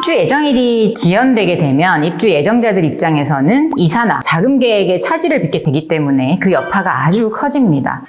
입주 예정일이 지연되게 되면 입주 예정자들 입장에서는 이사나 자금 계획에 차질을 빚게 되기 때문에 그 여파가 아주 커집니다.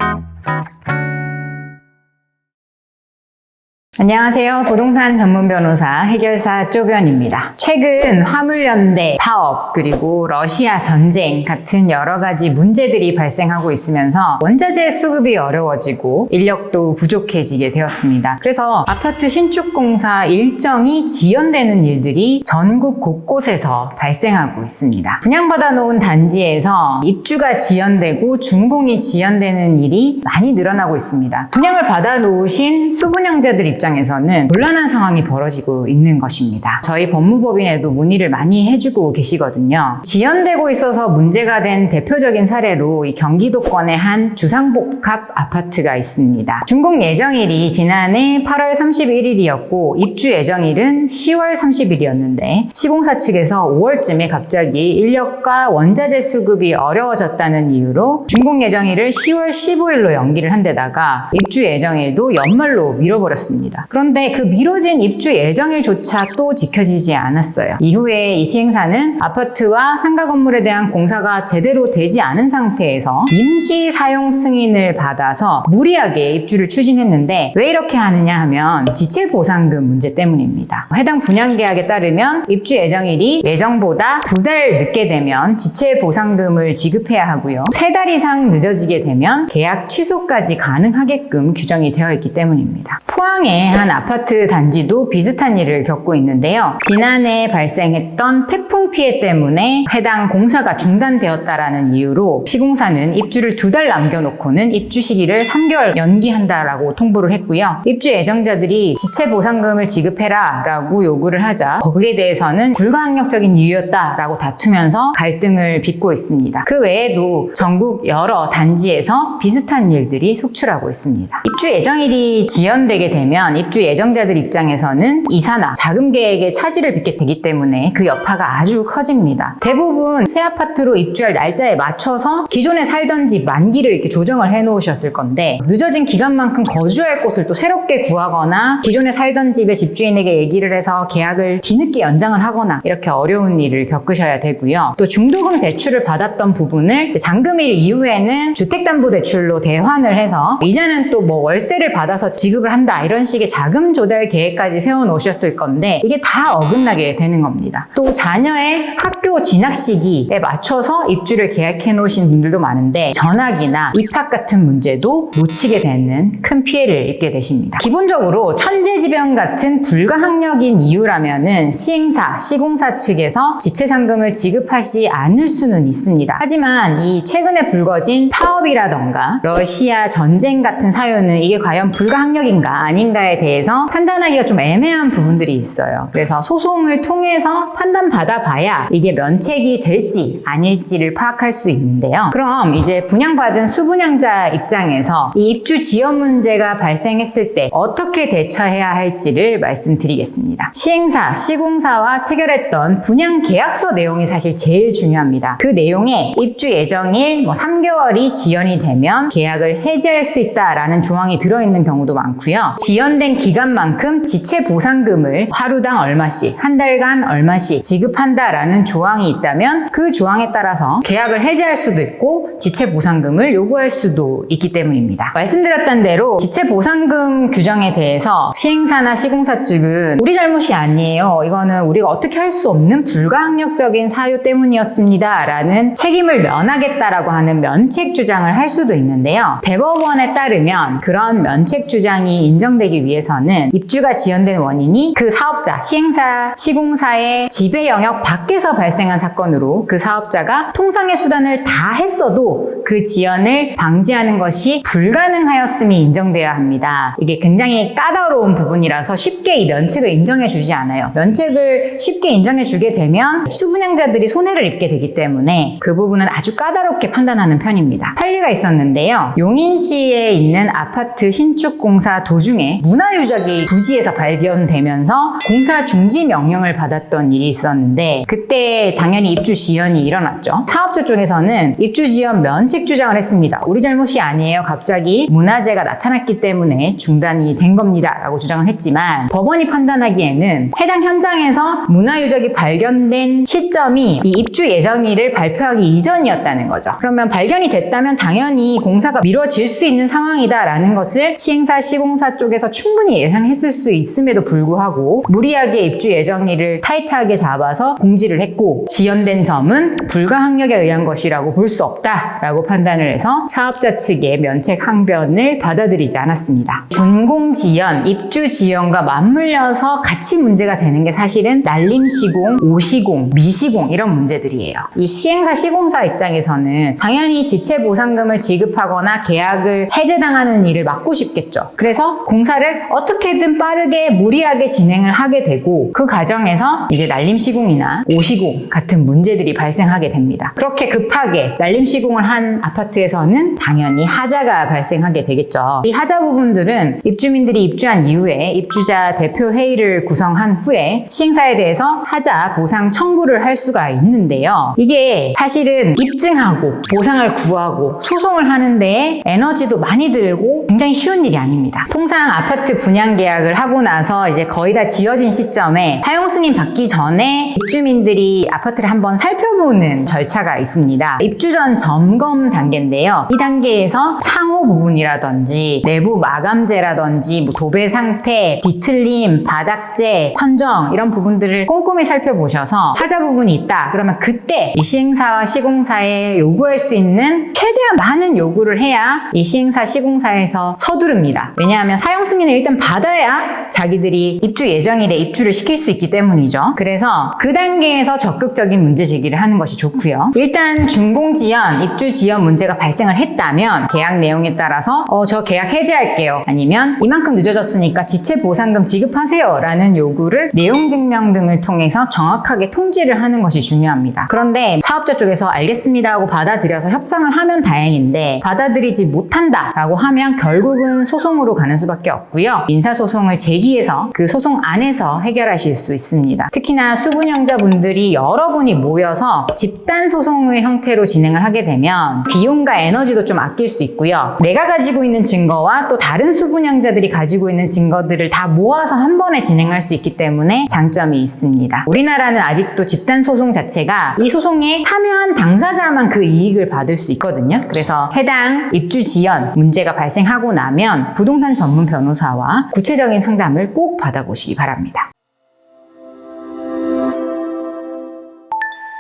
안녕하세요. 부동산 전문 변호사 해결사 쪼변입니다. 최근 화물연대, 파업, 그리고 러시아 전쟁 같은 여러 가지 문제들이 발생하고 있으면서 원자재 수급이 어려워지고 인력도 부족해지게 되었습니다. 그래서 아파트 신축 공사 일정이 지연되는 일들이 전국 곳곳에서 발생하고 있습니다. 분양받아 놓은 단지에서 입주가 지연되고 준공이 지연되는 일이 많이 늘어나고 있습니다. 분양을 받아 놓으신 수분양자들 입장 에서는 곤란한 상황이 벌어지고 있는 것입니다. 저희 법무법인에도 문의를 많이 해주고 계시거든요. 지연되고 있어서 문제가 된 대표적인 사례로 이 경기도권의 한 주상복합 아파트가 있습니다. 준공 예정일이 지난해 8월 31일이었고 입주 예정일은 10월 30일이었는데 시공사 측에서 5월쯤에 갑자기 인력과 원자재 수급이 어려워졌다는 이유로 준공 예정일을 10월 15일로 연기를 한 데다가 입주 예정일도 연말로 미뤄버렸습니다. 그런데 그 미뤄진 입주 예정일조차 또 지켜지지 않았어요. 이후에 이 시행사는 아파트와 상가 건물에 대한 공사가 제대로 되지 않은 상태에서 임시 사용 승인을 받아서 무리하게 입주를 추진했는데 왜 이렇게 하느냐 하면 지체 보상금 문제 때문입니다. 해당 분양 계약에 따르면 입주 예정일이 예정보다 두 달 늦게 되면 지체 보상금을 지급해야 하고요. 세 달 이상 늦어지게 되면 계약 취소까지 가능하게끔 규정이 되어 있기 때문입니다. 포항 의 한 아파트 단지도 비슷한 일을 겪고 있는데요. 지난해 발생했던 태풍 피해 때문에 해당 공사가 중단되었다라는 이유로 시공사는 입주를 두 달 남겨놓고는 입주 시기를 3개월 연기한다라고 통보를 했고요. 입주 예정자들이 지체 보상금을 지급해라 라고 요구를 하자 거기에 대해서는 불가항력적인 이유였다라고 다투면서 갈등을 빚고 있습니다. 그 외에도 전국 여러 단지에서 비슷한 일들이 속출하고 있습니다. 입주 예정일이 지연되게 되면 입주 예정자들 입장에서는 이사나 자금 계획에 차질을 빚게 되기 때문에 그 여파가 아주 커집니다. 대부분 새 아파트로 입주할 날짜에 맞춰서 기존에 살던 집 만기를 이렇게 조정을 해 놓으셨을 건데 늦어진 기간만큼 거주할 곳을 또 새롭게 구하거나 기존에 살던 집의 집주인에게 얘기를 해서 계약을 뒤늦게 연장을 하거나 이렇게 어려운 일을 겪으셔야 되고요. 또 중도금 대출을 받았던 부분을 잔금일 이후에는 주택담보대출로 대환을 해서 이제는 또뭐 월세를 받아서 지급을 한다 이런 식의 자금 조달 계획까지 세워 놓으셨을 건데 이게 다 어긋나게 되는 겁니다. 또 자녀의 학교 진학 시기에 맞춰서 입주를 계획해 놓으신 분들도 많은데 전학이나 입학 같은 문제도 놓치게 되는 큰 피해를 입게 되십니다. 기본적으로 천재지변 같은 불가항력인 이유라면은 시행사, 시공사 측에서 지체상금을 지급하지 않을 수는 있습니다. 하지만 이 최근에 불거진 파업이라던가 러시아 전쟁 같은 사유는 이게 과연 불가항력인가 아닌가에 대해서 판단하기가 좀 애매한 부분들이 있어요. 그래서 소송을 통해서 판단받아 봐야 이게 면책이 될지 아닐지를 파악할 수 있는데요. 그럼 이제 분양받은 수분양자 입장에서 이 입주 지연 문제가 발생했을 때 어떻게 대처해야 할지를 말씀드리겠습니다. 시행사, 시공사와 체결했던 분양 계약서 내용이 사실 제일 중요합니다. 그 내용에 입주 예정일 뭐 3개월이 지연이 되면 계약을 해지할 수 있다라는 조항 이 들어있는 경우도 많고요. 지연된 기간만큼 지체 보상금을 하루당 얼마씩, 한 달간 얼마씩 지급한다라는 조항이 있다면 그 조항에 따라서 계약을 해지할 수도 있고 지체 보상금을 요구할 수도 있기 때문입니다. 말씀드렸던 대로 지체 보상금 규정에 대해서 시행사나 시공사 측은 우리 잘못이 아니에요. 이거는 우리가 어떻게 할 수 없는 불가항력적인 사유 때문이었습니다. 라는 책임을 면하겠다라고 하는 면책 주장을 할 수도 있는데요. 대법원에 따르면 그런 면책 주장이 인정되기 위해서는 입주가 지연된 원인이 그 사업자, 시행사, 시공사의 지배 영역 밖에서 발생한 사건으로 그 사업자가 통상의 수단을 다 했어도 그 지연을 방지하는 것이 불가능하였음이 인정돼야 합니다. 이게 굉장히 까다로운 부분이라서 쉽게 이 면책을 인정해 주지 않아요. 면책을 쉽게 인정해 주게 되면 수분양자들이 손해를 입게 되기 때문에 그 부분은 아주 까다롭게 판단하는 편입니다. 판례가 있었는데요. 용인시에 있는 아파트 아파트 신축 공사 도중에 문화유적이 부지에서 발견되면서 공사 중지 명령을 받았던 일이 있었는데 그때 당연히 입주 지연이 일어났죠. 사업자 쪽에서는 입주 지연 면책 주장을 했습니다. 우리 잘못이 아니에요. 갑자기 문화재가 나타났기 때문에 중단이 된 겁니다. 라고 주장을 했지만 법원이 판단하기에는 해당 현장에서 문화유적이 발견된 시점이 이 입주 예정일을 발표하기 이전이었다는 거죠. 그러면 발견이 됐다면 당연히 공사가 미뤄질 수 있는 상황이다라는 것을 시행사 시공사 쪽에서 충분히 예상했을 수 있음에도 불구하고 무리하게 입주 예정일을 타이트하게 잡아서 공지를 했고 지연된 점은 불가 항력에 의한 것이라고 볼 수 없다라고 판단을 해서 사업자 측의 면책 항변을 받아들이지 않았습니다. 준공 지연, 입주 지연과 맞물려서 같이 문제가 되는 게 사실은 날림 시공, 오시공, 미시공 이런 문제들이에요. 이 시행사 시공사 입장에서는 당연히 지체 보상금을 지급하거나 계약을 해제당하는 일을 막고 싶겠죠. 그래서 공사를 어떻게든 빠르게 무리하게 진행을 하게 되고 그 과정에서 이제 날림 시공이나 오시공 같은 문제들이 발생하게 됩니다. 그렇게 급하게 날림 시공을 한 아파트에서는 당연히 하자가 발생하게 되겠죠. 이 하자 부분들은 입주민들이 입주한 이후에 입주자 대표 회의를 구성한 후에 시행사에 대해서 하자 보상 청구를 할 수가 있는데요. 이게 사실은 입증하고 보상을 구하고 소송을 하는 데 에너지도 많이 들고 굉장히 쉬운 일이 아닙니다. 통상 아파트 분양 계약을 하고 나서 이제 거의 다 지어진 시점에 사용 승인 받기 전에 입주민들이 아파트를 한번 살펴보는 절차가 있습니다. 입주 전 점검 단계인데요. 이 단계에서 창호 부분이라든지 내부 마감재라든지 뭐 도배 상태, 뒤틀림, 바닥재, 천정 이런 부분들을 꼼꼼히 살펴보셔서 하자 부분이 있다. 그러면 그때 이 시행사와 시공사에 요구할 수 있는 최대한 많은 요구를 해야 이 시행사 시공사에서 서두릅니다. 왜냐하면 사용 승인을 일단 받아야 자기들이 입주 예정일에 입주를 시킬 수 있기 때문이죠. 그래서 그 단계에서 적극적인 문제 제기를 하는 것이 좋고요. 일단 준공 지연, 입주 지연 문제가 발생을 했다면 계약 내용에 따라서 어, 저 계약 해지할게요. 아니면 이만큼 늦어졌으니까 지체 보상금 지급하세요. 라는 요구를 내용 증명 등을 통해서 정확하게 통지를 하는 것이 중요합니다. 그런데 사업자 쪽에서 알겠습니다 하고 받아들여서 협상을 하면 다행인데 받아들이지 못한다 라고 하면 결국 은 소송으로 가는 수밖에 없고요. 민사소송을 제기해서 그 소송 안에서 해결하실 수 있습니다. 특히나 수분영자분들이 여러 분이 모여서 집단 소송의 형태로 진행을 하게 되면 비용과 에너지도 좀 아낄 수 있고요. 내가 가지고 있는 증거와 또 다른 수분양자들이 가지고 있는 증거들을 다 모아서 한 번에 진행할 수 있기 때문에 장점이 있습니다. 우리나라는 아직도 집단 소송 자체가 이 소송에 참여한 당사자만 그 이익을 받을 수 있거든요. 그래서 해당 입주 지연 문제가 발생 하고 나면 부동산 전문 변호사와 구체적인 상담을 꼭 받아보시기 바랍니다.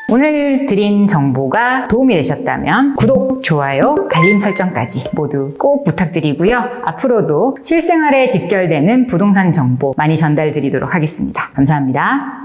오늘 드린 정보가 도움이 되셨다면 구독, 좋아요, 알림 설정까지 모두 꼭 부탁드리고요. 앞으로도 실생활에 직결되는 부동산 정보 많이 전달 드리도록 하겠습니다. 감사합니다.